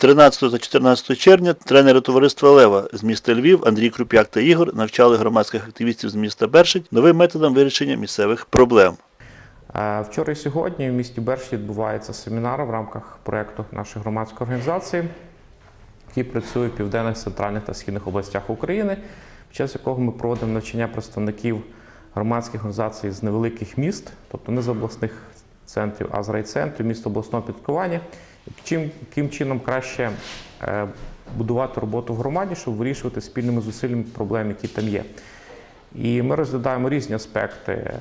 13 та 14 червня тренери товариства Лева з міста Львів Андрій Круп'як та Ігор навчали громадських активістів з міста Бершить новим методам вирішення місцевих проблем. Е, Вчора і сьогодні в місті Берші відбувається семінар в рамках проєкту нашої громадської організації, який працює в південних, центральних та східних областях України, під час якого ми проводимо навчання представників громадських організацій з невеликих міст, тобто не з обласних центрів, а з райцентрів, міст обласного підпорядкування, чим, яким чином краще е, будувати роботу в громаді, щоб вирішувати спільними зусиллями проблеми, які там є. І ми розглядаємо різні аспекти,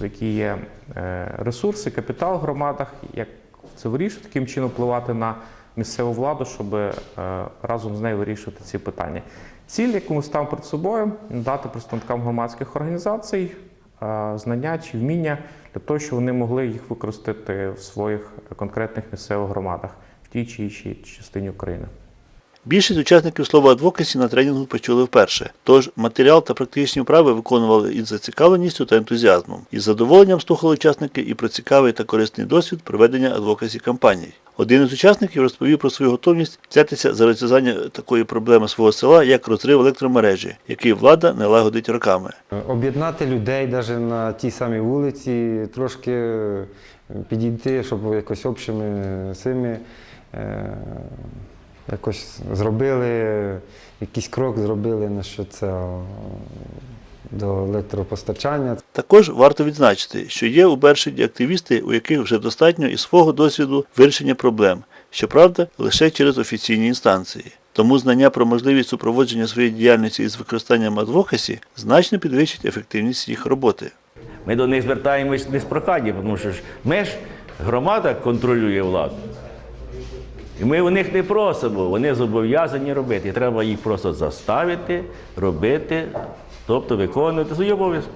які є е, ресурси, капітал в громадах, як це вирішувати, яким чином впливати на місцеву владу, щоб е, разом з нею вирішувати ці питання. Ціль, яку ми ставимо перед собою, дати представникам громадських організацій знання чи вміння для того, щоб вони могли їх використати в своїх конкретних місцевих громадах в тій чи іншій частині України. Більшість учасників слова адвокасі на тренінгу почули вперше, тож матеріал та практичні вправи виконували із зацікавленістю та ентузіазмом. Із задоволенням слухали учасники і про цікавий та корисний досвід проведення адвокасі кампаній. Один із учасників розповів про свою готовність взятися за розв'язання такої проблеми свого села, як розрив електромережі, який влада не лагодить роками. Об'єднати людей навіть на тій самій вулиці, трошки е, підійти, щоб якось общими цими е, якось зробили, якийсь крок зробили на що це до електропостачання. Також варто відзначити, що є у Бершиді активісти, у яких вже достатньо і свого досвіду вирішення проблем, щоправда, лише через офіційні інстанції. Тому знання про можливість супроводження своєї діяльності із використанням адвокасі значно підвищить ефективність їх роботи. Ми до них звертаємось не з проханням, тому що ж ми ж громада контролює владу. І ми у них не просимо, вони зобов'язані робити. І треба їх просто заставити робити, тобто виконувати свої обов'язки.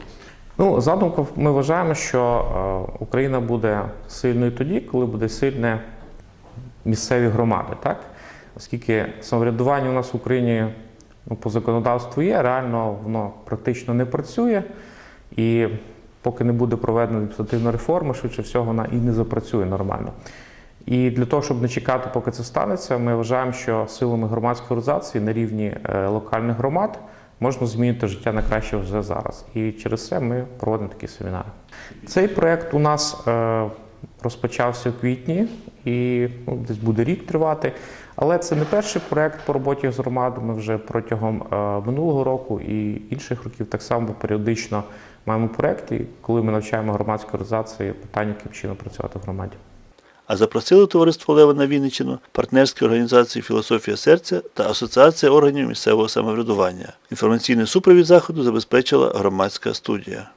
Ну, задумка, ми вважаємо, що е, Україна буде сильною тоді, коли буде сильне місцеві громади, так? Оскільки самоврядування у нас в Україні ну, по законодавству є, реально воно практично не працює. І поки не буде проведена адміністративна реформа, швидше всього, вона і не запрацює нормально. І для того, щоб не чекати, поки це станеться, ми вважаємо, що силами громадської організації на рівні е, локальних громад можна змінити життя на краще вже зараз. І через це ми проводимо такі семінари. Цей проект у нас е, розпочався в квітні і ну, десь буде рік тривати. Але це не перший проект по роботі з громадами. Вже протягом е, минулого року і інших років так само періодично маємо проекти, коли ми навчаємо громадські організації питання, яким чином працювати в громаді. А запросили товариство Лева на Вінниччину партнерські організації Філософія серця та Асоціація органів місцевого самоврядування. Інформаційний супровід заходу забезпечила громадська студія.